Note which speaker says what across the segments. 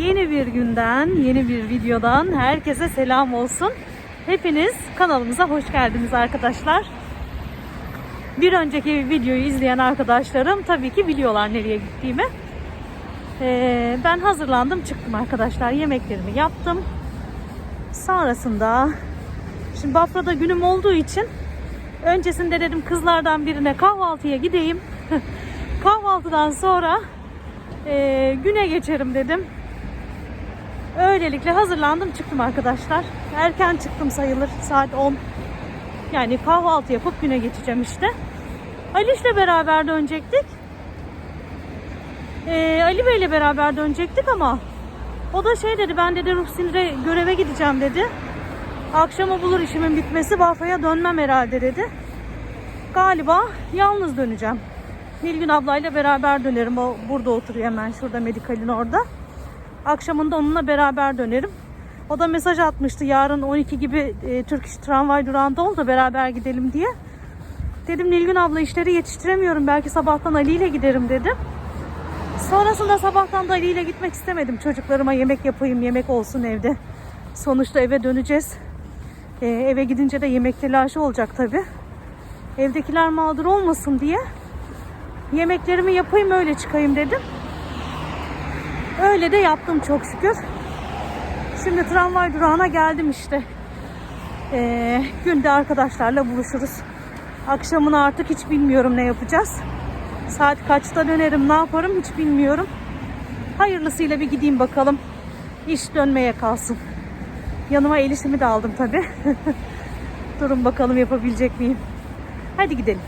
Speaker 1: Yeni bir günden, yeni bir videodan herkese selam olsun. Hepiniz kanalımıza hoş geldiniz arkadaşlar. Bir önceki videoyu izleyen arkadaşlarım tabii ki biliyorlar nereye gittiğimi. Ee, ben hazırlandım çıktım arkadaşlar. Yemeklerimi yaptım. Sonrasında şimdi Bafra'da günüm olduğu için öncesinde dedim kızlardan birine kahvaltıya gideyim. Kahvaltıdan sonra e, güne geçerim dedim. Öylelikle hazırlandım çıktım arkadaşlar. Erken çıktım sayılır saat 10. Yani kahvaltı yapıp güne geçeceğim işte. Aliş'le beraber dönecektik. Ee, Ali Bey'le beraber dönecektik ama o da şey dedi ben dedi ruh sinire göreve gideceğim dedi. Akşama bulur işimin bitmesi Bafra'ya dönmem herhalde dedi. Galiba yalnız döneceğim. Nilgün ablayla beraber dönerim. O burada oturuyor hemen şurada Medikal'in orada. Akşamında onunla beraber dönerim. O da mesaj atmıştı yarın 12 gibi e, Türk tramvay durağında ol da beraber gidelim diye. Dedim Nilgün abla işleri yetiştiremiyorum. Belki sabahtan Ali ile giderim dedim. Sonrasında sabahtan da Ali ile gitmek istemedim. Çocuklarıma yemek yapayım, yemek olsun evde. Sonuçta eve döneceğiz. E, eve gidince de yemek telaşı olacak tabii. Evdekiler mağdur olmasın diye yemeklerimi yapayım öyle çıkayım dedim. Öyle de yaptım çok şükür. Şimdi tramvay durağına geldim işte. Ee, günde arkadaşlarla buluşuruz. Akşamını artık hiç bilmiyorum ne yapacağız. Saat kaçta dönerim ne yaparım hiç bilmiyorum. Hayırlısıyla bir gideyim bakalım. İş dönmeye kalsın. Yanıma Elif'imi de aldım tabi. Durun bakalım yapabilecek miyim. Hadi gidelim.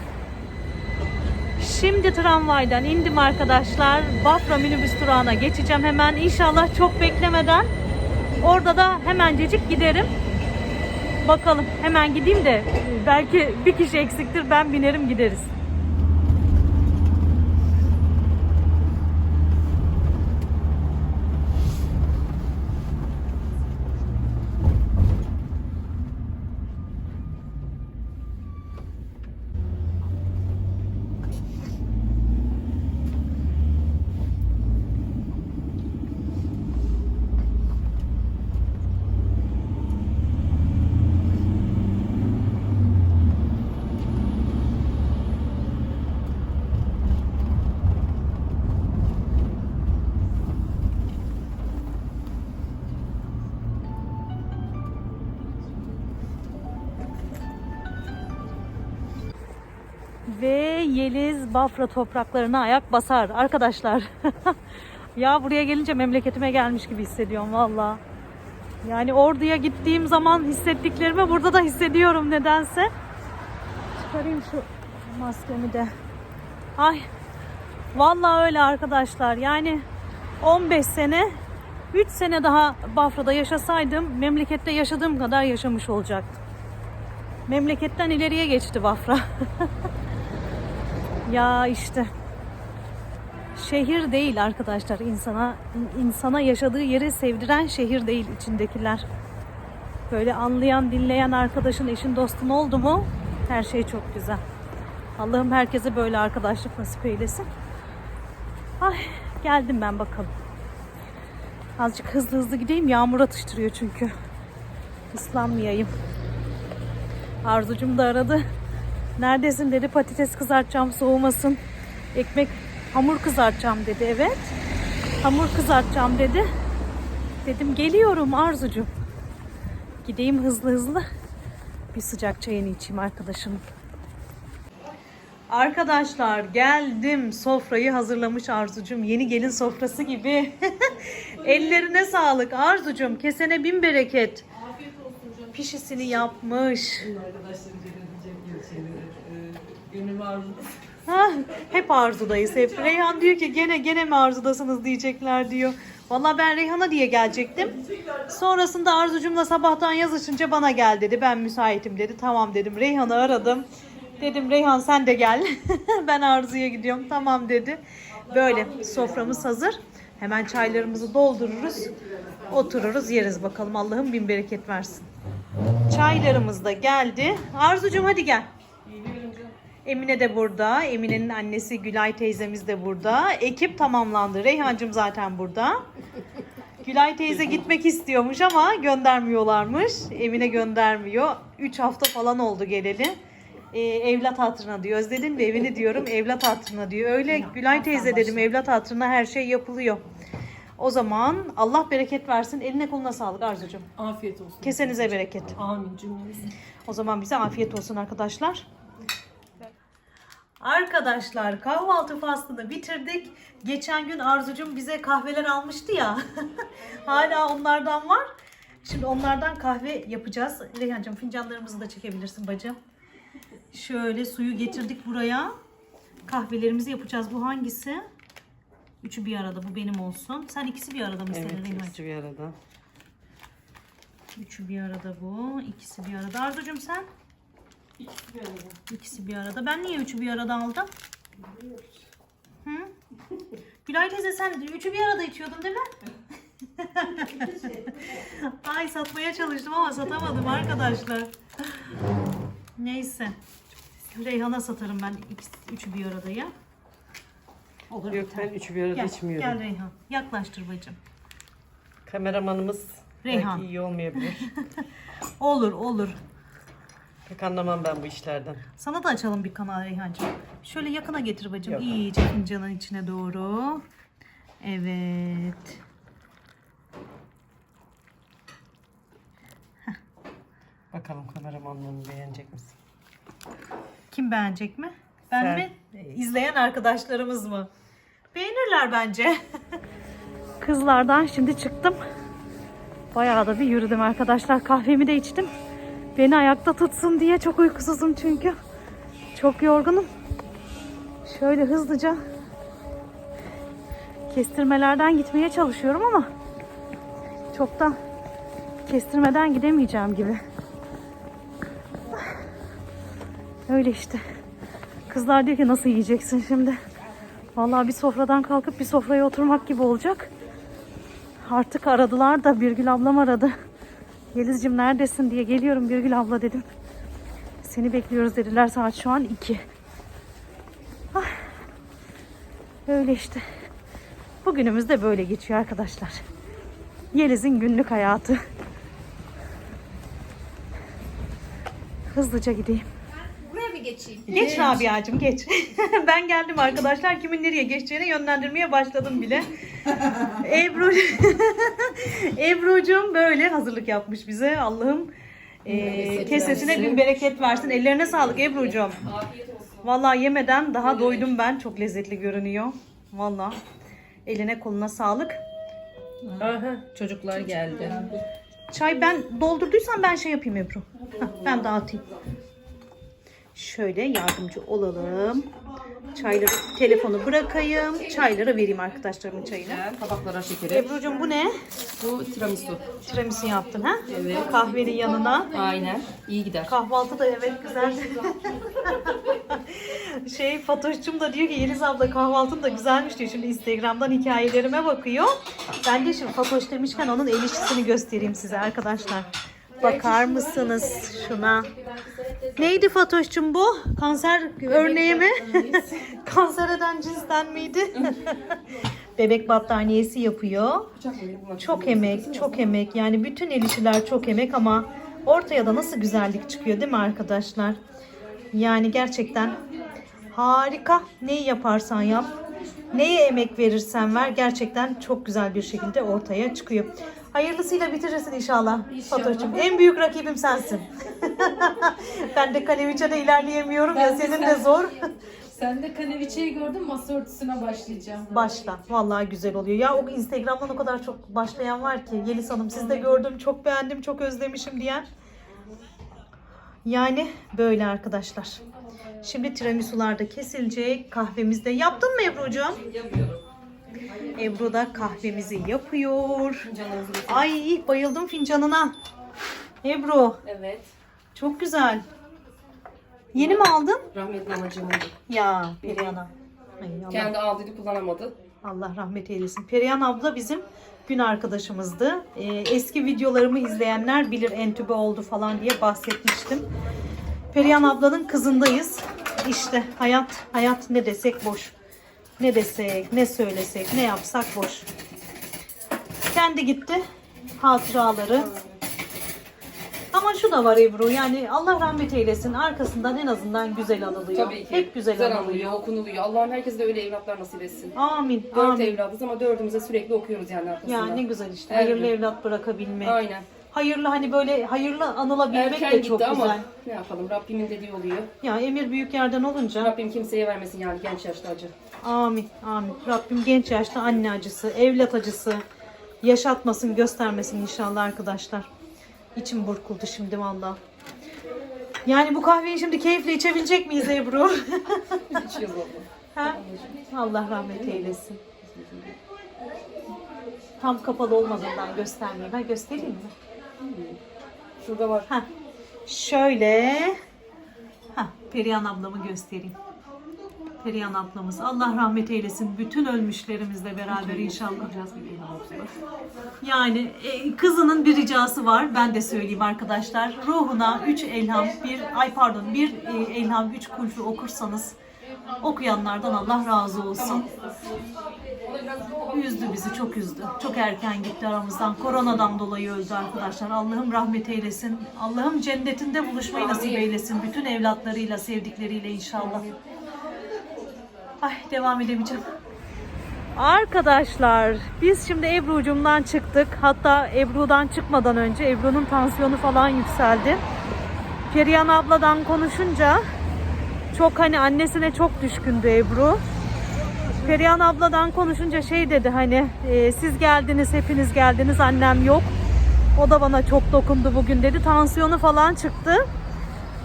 Speaker 1: Şimdi tramvaydan indim arkadaşlar. Bafra minibüs durağına geçeceğim hemen. İnşallah çok beklemeden. Orada da hemencecik giderim. Bakalım hemen gideyim de belki bir kişi eksiktir ben binerim gideriz. Yeliz Bafra topraklarına ayak basar arkadaşlar. ya buraya gelince memleketime gelmiş gibi hissediyorum valla. Yani orduya gittiğim zaman hissettiklerimi burada da hissediyorum nedense. Çıkarayım şu maskemi de. Ay vallahi öyle arkadaşlar. Yani 15 sene 3 sene daha Bafra'da yaşasaydım memlekette yaşadığım kadar yaşamış olacaktım. Memleketten ileriye geçti Bafra. Ya işte şehir değil arkadaşlar insana insana yaşadığı yeri sevdiren şehir değil içindekiler. Böyle anlayan, dinleyen arkadaşın, eşin, dostun oldu mu her şey çok güzel. Allah'ım herkese böyle arkadaşlık nasip eylesin. Ay geldim ben bakalım. Azıcık hızlı hızlı gideyim. Yağmur atıştırıyor çünkü. Islanmayayım. Arzucum da aradı. Neredesin dedi patates kızartacağım soğumasın. Ekmek hamur kızartacağım dedi evet. Hamur kızartacağım dedi. Dedim geliyorum Arzucuğum. Gideyim hızlı hızlı. Bir sıcak çayını içeyim arkadaşım. Arkadaşlar geldim. Sofrayı hazırlamış Arzucum. Yeni gelin sofrası gibi. Ellerine sağlık Arzucum. Kesene bin bereket. Pişisini yapmış.
Speaker 2: Arkadaşlarım diyecek gibi şeyleri. E, gönül arzu.
Speaker 1: Ha, hep arzudayız hep. Reyhan diyor ki gene gene mi arzudasınız diyecekler diyor. Vallahi ben Reyhan'a diye gelecektim. Sonrasında Arzucum'la sabahtan yazışınca bana gel dedi. Ben müsaitim dedi. Tamam dedim. Reyhan'ı aradım. Dedim Reyhan sen de gel. ben Arzu'ya gidiyorum. Tamam dedi. Böyle soframız hazır. Hemen çaylarımızı doldururuz. Otururuz yeriz bakalım. Allah'ım bin bereket versin. Çaylarımız da geldi. Arzucum hadi gel. Emine de burada. Emine'nin annesi Gülay teyzemiz de burada. Ekip tamamlandı. Reyhancığım zaten burada. Gülay teyze gitmek istiyormuş ama göndermiyorlarmış. Evine göndermiyor. 3 hafta falan oldu geleli. Ee, evlat hatırına diyor. Özledin mi evini diyorum. Evlat hatırına diyor. Öyle Gülay teyze dedim. Evlat hatırına her şey yapılıyor. O zaman Allah bereket versin. Eline koluna sağlık Arzucuğum.
Speaker 2: Afiyet olsun.
Speaker 1: Kesenize bereket.
Speaker 2: Amin cümlemiz.
Speaker 1: O zaman bize afiyet olsun arkadaşlar. Arkadaşlar kahvaltı faslını bitirdik. Geçen gün Arzucum bize kahveler almıştı ya. Hala onlardan var. Şimdi onlardan kahve yapacağız. Reyhancığım fincanlarımızı da çekebilirsin bacım. Şöyle suyu getirdik buraya. Kahvelerimizi yapacağız. Bu hangisi? Üçü bir arada. Bu benim olsun. Sen ikisi bir arada mı istedin
Speaker 2: Evet,
Speaker 1: Reyhancığım?
Speaker 2: ikisi bir arada.
Speaker 1: Üçü bir arada bu. ikisi bir arada. Arzucum sen?
Speaker 2: İkisi bir arada.
Speaker 1: İkisi bir arada. Ben niye üçü bir arada aldım? Hı? Gülay teyze sen üçü bir arada içiyordun değil mi? Ay satmaya çalıştım ama satamadım arkadaşlar. Neyse. Reyhan'a satarım ben ikisi, üçü bir arada ya. Olur
Speaker 2: Yok
Speaker 1: biter.
Speaker 2: ben üçü bir arada
Speaker 1: Gel,
Speaker 2: içmiyorum.
Speaker 1: gel Reyhan. Yaklaştır bacım.
Speaker 2: Kameramanımız
Speaker 1: Reyhan.
Speaker 2: belki iyi olmayabilir.
Speaker 1: Olur olur.
Speaker 2: Pek anlamam ben bu işlerden.
Speaker 1: Sana da açalım bir kanal Reyhancığım. Şöyle yakına getir bacım.
Speaker 2: Yok.
Speaker 1: İyice fincanın içine doğru. Evet.
Speaker 2: Bakalım kameramanlığımı beğenecek misin?
Speaker 1: Kim beğenecek mi? Ben
Speaker 2: Sen.
Speaker 1: mi? İzleyen arkadaşlarımız mı? Beğenirler bence. Kızlardan şimdi çıktım. Bayağı da bir yürüdüm arkadaşlar. Kahvemi de içtim. Beni ayakta tutsun diye çok uykusuzum çünkü. Çok yorgunum. Şöyle hızlıca kestirmelerden gitmeye çalışıyorum ama çok da kestirmeden gidemeyeceğim gibi. Öyle işte. Kızlar diyor ki nasıl yiyeceksin şimdi? Vallahi bir sofradan kalkıp bir sofraya oturmak gibi olacak. Artık aradılar da Birgül ablam aradı. Yeliz'cim neredesin diye geliyorum Birgül abla dedim. Seni bekliyoruz dediler saat şu an 2. Ah. Öyle işte. Bugünümüz de böyle geçiyor arkadaşlar. Yeliz'in günlük hayatı. Hızlıca gideyim.
Speaker 3: Buraya mı geçeyim?
Speaker 1: Geç Rabia'cığım geç. ben geldim arkadaşlar. Kimin nereye geçeceğini yönlendirmeye başladım bile. Ebru Ebru'cum böyle hazırlık yapmış bize. Allah'ım e, kesesine bin bereket versin. Ellerine sağlık Ebru'cum. Vallahi yemeden daha doydum ben. Çok lezzetli görünüyor. Vallahi eline koluna sağlık.
Speaker 2: Aha çocuklar geldi.
Speaker 1: Çay ben doldurduysam ben şey yapayım Ebru. Heh, ben dağıtayım. Şöyle yardımcı olalım. Çayları, telefonu bırakayım. Çayları vereyim arkadaşlarımın çayını.
Speaker 2: Tabaklara şekeri.
Speaker 1: Ebru'cum bu ne?
Speaker 4: Bu tiramisu.
Speaker 1: Tiramisu yaptın ha?
Speaker 4: Evet.
Speaker 1: Kahvenin yanına.
Speaker 4: Aynen. İyi gider.
Speaker 1: Kahvaltı da evet güzel. şey Fatoş'cum da diyor ki Yeliz abla kahvaltın da güzelmiş diyor. Şimdi Instagram'dan hikayelerime bakıyor. Ben de şimdi Fatoş demişken onun el işçisini göstereyim size arkadaşlar. Bakar mısınız şuna? Neydi Fatoş'cum bu? Kanser örneği mi? Kanser eden cinsten miydi? Bebek battaniyesi yapıyor. Çok emek, çok emek. Yani bütün el işçiler çok emek ama ortaya da nasıl güzellik çıkıyor değil mi arkadaşlar? Yani gerçekten harika. Neyi yaparsan yap, neye emek verirsen ver gerçekten çok güzel bir şekilde ortaya çıkıyor. Hayırlısıyla bitirirsin inşallah, Fatoş'cum. En büyük rakibim sensin. ben de kaleviçede ilerleyemiyorum ya senin de zor.
Speaker 3: Sen de kaneviçeyi gördün masa örtüsüne başlayacağım.
Speaker 1: Başla. Vallahi güzel oluyor. Ya o Instagram'dan o kadar çok başlayan var ki. Yeliz Hanım siz de gördüm, çok beğendim, çok özlemişim diyen. Yani böyle arkadaşlar. Şimdi tiramisular da kesilecek. Kahvemiz de yaptın mı Ebru'cuğum?
Speaker 2: Yapıyorum.
Speaker 1: Ebru da kahvemizi yapıyor. Ay bayıldım fincanına. Ebru
Speaker 4: Evet.
Speaker 1: çok güzel. Yeni mi aldın?
Speaker 4: Rahmetli anacığım oldu.
Speaker 1: Ya Perihan'a.
Speaker 4: Kendi aldıydı kullanamadı.
Speaker 1: Allah rahmet eylesin. Perihan abla bizim gün arkadaşımızdı. Ee, eski videolarımı izleyenler bilir entübe oldu falan diye bahsetmiştim. Perihan ablanın kızındayız. İşte hayat, hayat ne desek boş. Ne desek, ne söylesek, ne yapsak boş. Evlendi gitti. Hatıraları. Ama şu da var Ebru yani Allah rahmet eylesin arkasından en azından güzel anılıyor.
Speaker 4: Tabii ki.
Speaker 1: Hep güzel, anılıyor.
Speaker 4: anılıyor, okunuluyor. Allah'ım herkese de öyle evlatlar nasip etsin.
Speaker 1: Amin.
Speaker 4: Dört
Speaker 1: amin.
Speaker 4: evladız ama dördümüze sürekli okuyoruz yani arkasından.
Speaker 1: Ya ne güzel işte. Hayırlı evlat bırakabilmek.
Speaker 4: Aynen.
Speaker 1: Hayırlı hani böyle hayırlı anılabilmek
Speaker 4: Erken
Speaker 1: de
Speaker 4: gitti
Speaker 1: çok
Speaker 4: ama
Speaker 1: güzel.
Speaker 4: ne yapalım Rabbimin dediği oluyor.
Speaker 1: Ya emir büyük yerden olunca
Speaker 4: Rabbim kimseye vermesin yani genç yaşta acı.
Speaker 1: Amin amin. Rabbim genç yaşta anne acısı, evlat acısı yaşatmasın, göstermesin inşallah arkadaşlar. İçim burkuldu şimdi valla. Yani bu kahveyi şimdi keyifle içebilecek miyiz Ebru? Ha? Allah rahmet eylesin. Tam kapalı olmadığından göstermeyeyim. Ha göstereyim mi?
Speaker 4: Şurada var.
Speaker 1: Ha. Şöyle. Ha, Perihan ablamı göstereyim. Perihan ablamız. Allah rahmet eylesin. Bütün ölmüşlerimizle beraber inşallah. Yani e, kızının bir ricası var. Ben de söyleyeyim arkadaşlar. Ruhuna 3 elham, bir ay pardon, bir e, elham, 3 kulfu okursanız okuyanlardan Allah razı olsun. Üzdü bizi, çok üzdü. Çok erken gitti aramızdan. Koronadan dolayı öldü arkadaşlar. Allah'ım rahmet eylesin. Allah'ım cennetinde buluşmayı nasip eylesin. Bütün evlatlarıyla, sevdikleriyle inşallah. Ay devam edemeyeceğim. Arkadaşlar biz şimdi Ebru'cumdan çıktık. Hatta Ebru'dan çıkmadan önce Ebru'nun tansiyonu falan yükseldi. Perihan abladan konuşunca çok hani annesine çok düşkündü Ebru. Perihan abladan konuşunca şey dedi hani e, siz geldiniz hepiniz geldiniz annem yok. O da bana çok dokundu bugün dedi. Tansiyonu falan çıktı.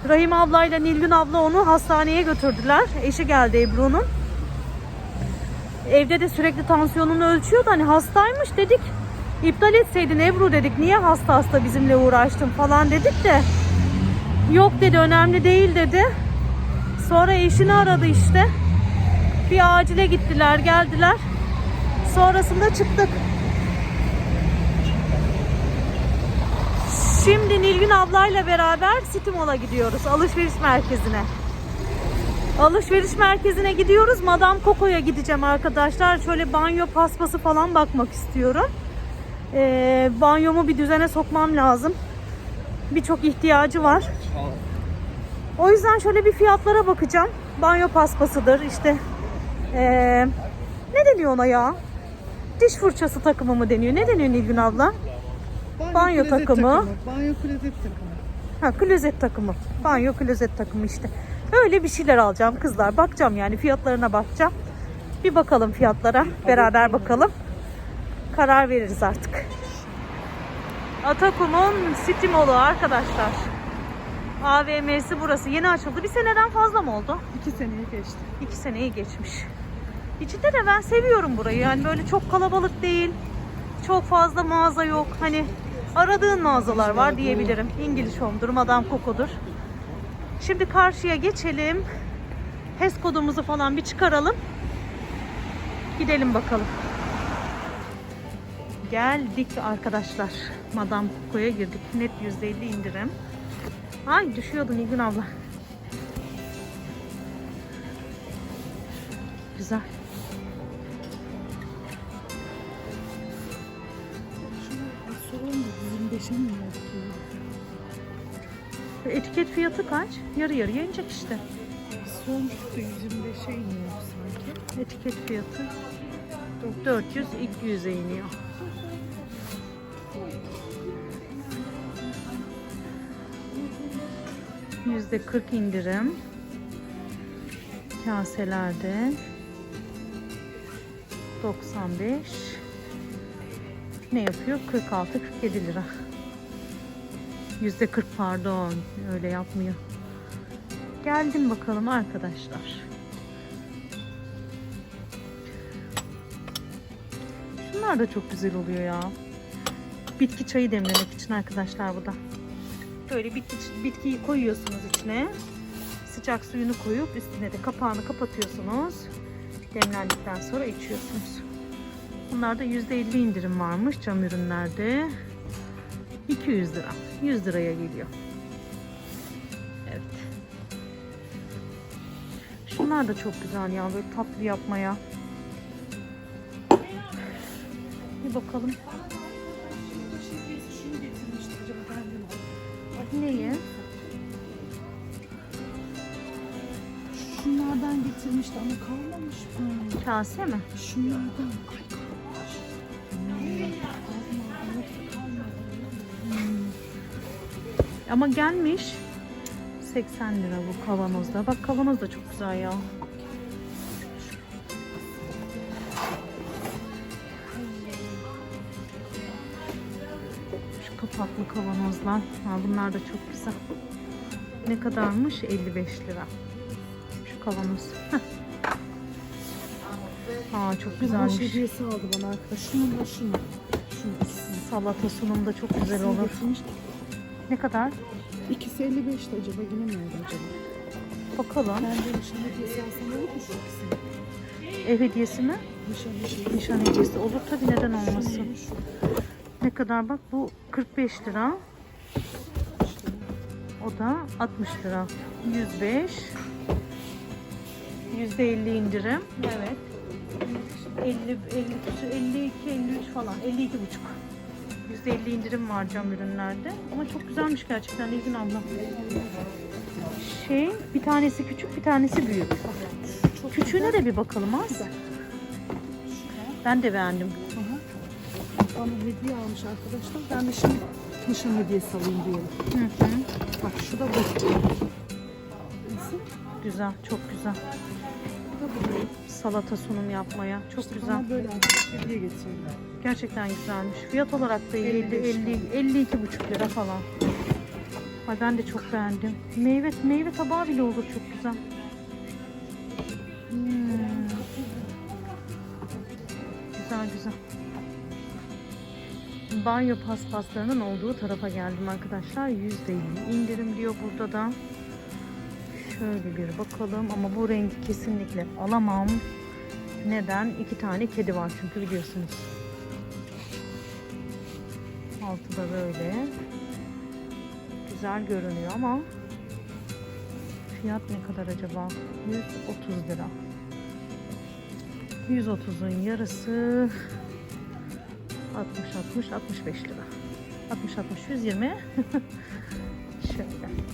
Speaker 1: Rahim ablayla Nilgün abla onu hastaneye götürdüler. Eşi geldi Ebru'nun. Evde de sürekli tansiyonunu ölçüyordu. Hani hastaymış dedik. İptal etseydin Ebru dedik. Niye hasta hasta bizimle uğraştın falan dedik de. Yok dedi önemli değil dedi. Sonra eşini aradı işte. Bir acile gittiler geldiler. Sonrasında çıktık. Şimdi Nilgün ablayla beraber City Mall'a gidiyoruz. Alışveriş merkezine. Alışveriş merkezine gidiyoruz. Madame Coco'ya gideceğim arkadaşlar. Şöyle banyo paspası falan bakmak istiyorum. Ee, banyomu bir düzene sokmam lazım. Birçok ihtiyacı var. O yüzden şöyle bir fiyatlara bakacağım. Banyo paspasıdır işte. Ee, ne deniyor ona ya? Diş fırçası takımı mı deniyor? Ne deniyor Nilgün abla? Banyo
Speaker 2: klozet
Speaker 1: takımı.
Speaker 2: Banyo klozet takımı.
Speaker 1: Ha klozet takımı. Banyo klozet takımı işte. Öyle bir şeyler alacağım kızlar. Bakacağım yani fiyatlarına bakacağım. Bir bakalım fiyatlara. Beraber bakalım. Karar veririz artık. Atakum'un City Mall'u arkadaşlar. AVM'si burası. Yeni açıldı. Bir seneden fazla mı oldu?
Speaker 2: İki seneyi geçti.
Speaker 1: İki seneyi geçmiş. İçinde de ben seviyorum burayı. Yani böyle çok kalabalık değil. Çok fazla mağaza yok. Hani aradığın mağazalar var diyebilirim. İngiliz Home'dur, Madame Coco'dur. Şimdi karşıya geçelim. HES kodumuzu falan bir çıkaralım. Gidelim bakalım. Geldik arkadaşlar. Madame Coco'ya girdik. Net %50 indirim. Ay düşüyordu Nilgün abla. Güzel.
Speaker 2: Da 25'e mi?
Speaker 1: Etiket fiyatı kaç? Yarı yarıya inecek işte.
Speaker 2: Sormuştuk da 125'e iniyor sanki.
Speaker 1: Etiket fiyatı 400 200'e iniyor. Yüzde 40 indirim. Kaselerde 95 ne yapıyor? 46 47 lira. Yüzde 40 pardon. Öyle yapmıyor. Geldim bakalım arkadaşlar. Şunlar da çok güzel oluyor ya. Bitki çayı demlemek için arkadaşlar bu da. Böyle bitki, bitkiyi koyuyorsunuz içine. Sıcak suyunu koyup üstüne de kapağını kapatıyorsunuz. Demlendikten sonra içiyorsunuz. Bunlarda %50 indirim varmış cam ürünlerde. 200 lira. 100 liraya geliyor. Evet. Şunlar da çok güzel ya böyle tatlı yapmaya. Bir bakalım. Neyi?
Speaker 2: Şunlardan getirmişti ama kalmamış mı?
Speaker 1: Kase mi?
Speaker 2: Şunlardan. Ay
Speaker 1: Ama gelmiş. 80 lira bu kavanozda. Bak kavanoz da çok güzel ya. Şu kapaklı kavanozlar. Ha, bunlar da çok güzel. Ne kadarmış? 55 lira. Şu kavanoz. Heh. Aa çok güzelmiş.
Speaker 2: hediyesi aldı bana arkadaş. Şununla şunu. Şunu.
Speaker 1: Salata sunum da çok güzel olur.
Speaker 2: Getirmiş.
Speaker 1: Ne kadar?
Speaker 2: İkisi 55'ti acaba yine mi öyle acaba?
Speaker 1: Bakalım.
Speaker 2: Ben de nişan hediyesi alsam olur mu şu ikisini?
Speaker 1: Ev hediyesi mi?
Speaker 2: Nişan hediyesi.
Speaker 1: Nişan hediyesi olur tabii neden olmasın. Ne kadar bak bu 45 lira. O da 60 lira. 105. %50 indirim. Evet. 50 50 küsur, 52 53 falan 52 buçuk. %50 indirim var cam ürünlerde. Ama çok güzelmiş gerçekten Nilgün abla. Şey bir tanesi küçük bir tanesi büyük.
Speaker 2: Çok
Speaker 1: Küçüğüne de bir bakalım az. Ben de beğendim.
Speaker 2: Bana hediye almış arkadaşlar. Ben de şimdi nişan hediyesi alayım diyelim.
Speaker 1: Hı hı.
Speaker 2: Bak şu da bu. Nasıl?
Speaker 1: Güzel, çok güzel.
Speaker 2: Bu da bu.
Speaker 1: Salata sunum yapmaya. Çok
Speaker 2: İşte
Speaker 1: güzel.
Speaker 2: Bana böyle hediye getirdi.
Speaker 1: Gerçekten güzelmiş. Fiyat olarak da iyi. 50
Speaker 2: 55
Speaker 1: 50 52 buçuk lira falan. Ay ben de çok beğendim. Meyve meyve tabağı bile olur çok güzel. Hmm. Güzel güzel. Banyo paspaslarının olduğu tarafa geldim arkadaşlar. %50 indirim diyor burada da. Şöyle bir bakalım ama bu rengi kesinlikle alamam. Neden? İki tane kedi var çünkü biliyorsunuz. Altı da böyle. Güzel görünüyor ama fiyat ne kadar acaba? 130 lira. 130'un yarısı 60 60 65 lira. 60 60 120. Şöyle.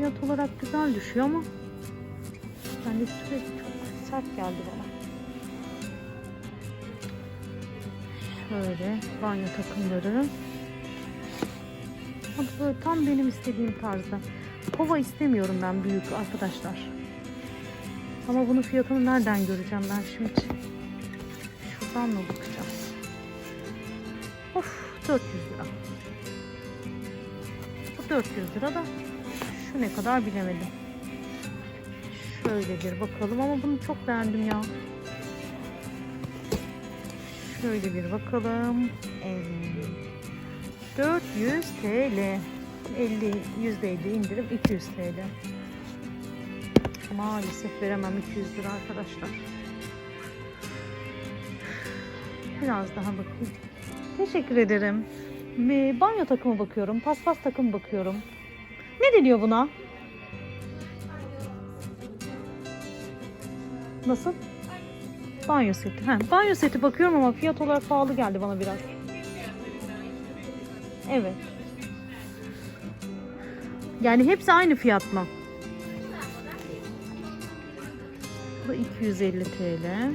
Speaker 1: Fiyat olarak güzel düşüyor ama yani sürekli çok sert geldi bana. Şöyle banyo takımları. Böyle tam benim istediğim tarzda. Kova istemiyorum ben büyük arkadaşlar. Ama bunun fiyatını nereden göreceğim ben şimdi? Şuradan mı bakacağım? Of 400 lira. Bu 400 lira da şu ne kadar bilemedim. Şöyle bir bakalım ama bunu çok beğendim ya. Şöyle bir bakalım. Em, 400 TL. 50 %50 indirim 200 TL. Maalesef veremem 200 lira arkadaşlar. Biraz daha bakayım. Teşekkür ederim. Banyo takımı bakıyorum. Paspas takımı bakıyorum. Ne deniyor buna? Nasıl? Banyo seti. Ha, banyo seti bakıyorum ama fiyat olarak pahalı geldi bana biraz. Evet. Yani hepsi aynı fiyat mı? Bu 250 TL.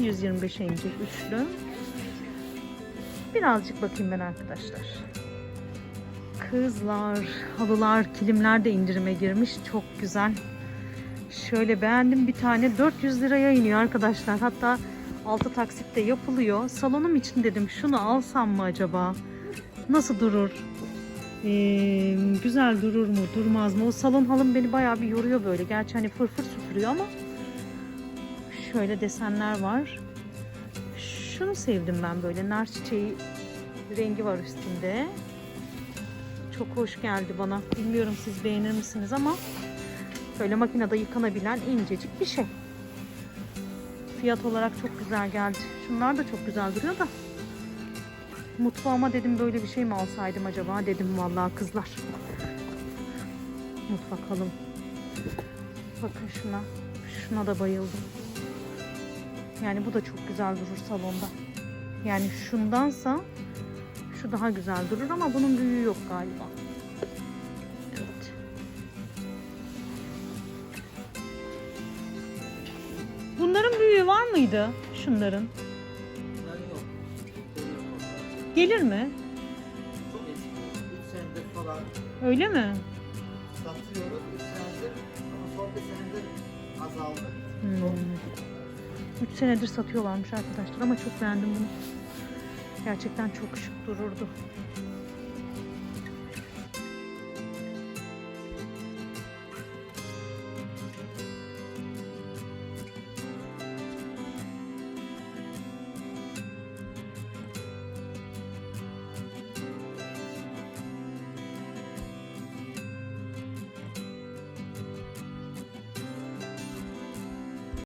Speaker 1: 125'e inecek üçlü. Birazcık bakayım ben arkadaşlar. Kızlar, halılar, kilimler de indirime girmiş. Çok güzel. Şöyle beğendim bir tane 400 liraya iniyor arkadaşlar. Hatta 6 taksitte yapılıyor. Salonum için dedim şunu alsam mı acaba? Nasıl durur? Ee, güzel durur mu durmaz mı? O salon halım beni bayağı bir yoruyor böyle. Gerçi hani fırfır süpürüyor ama şöyle desenler var. Şunu sevdim ben böyle nar çiçeği rengi var üstünde. Çok hoş geldi bana. Bilmiyorum siz beğenir misiniz ama böyle makinede yıkanabilen incecik bir şey. Fiyat olarak çok güzel geldi. Şunlar da çok güzel duruyor da. Mutfağıma dedim böyle bir şey mi alsaydım acaba dedim vallahi kızlar. Mutfak halım. Bakın şuna. Şuna da bayıldım. Yani bu da çok güzel durur salonda. Yani şundansa şu daha güzel durur ama bunun büyüğü yok galiba. Evet. Bunların büyüğü var mıydı? Şunların. Gelir mi?
Speaker 5: Çok eski. 3 senedir falan
Speaker 1: Öyle mi?
Speaker 5: satıyoruz. 3 senedir ama son bir senedir azaldı.
Speaker 1: Hmm. 3 senedir satıyorlarmış arkadaşlar ama çok beğendim bunu. Gerçekten çok şık dururdu.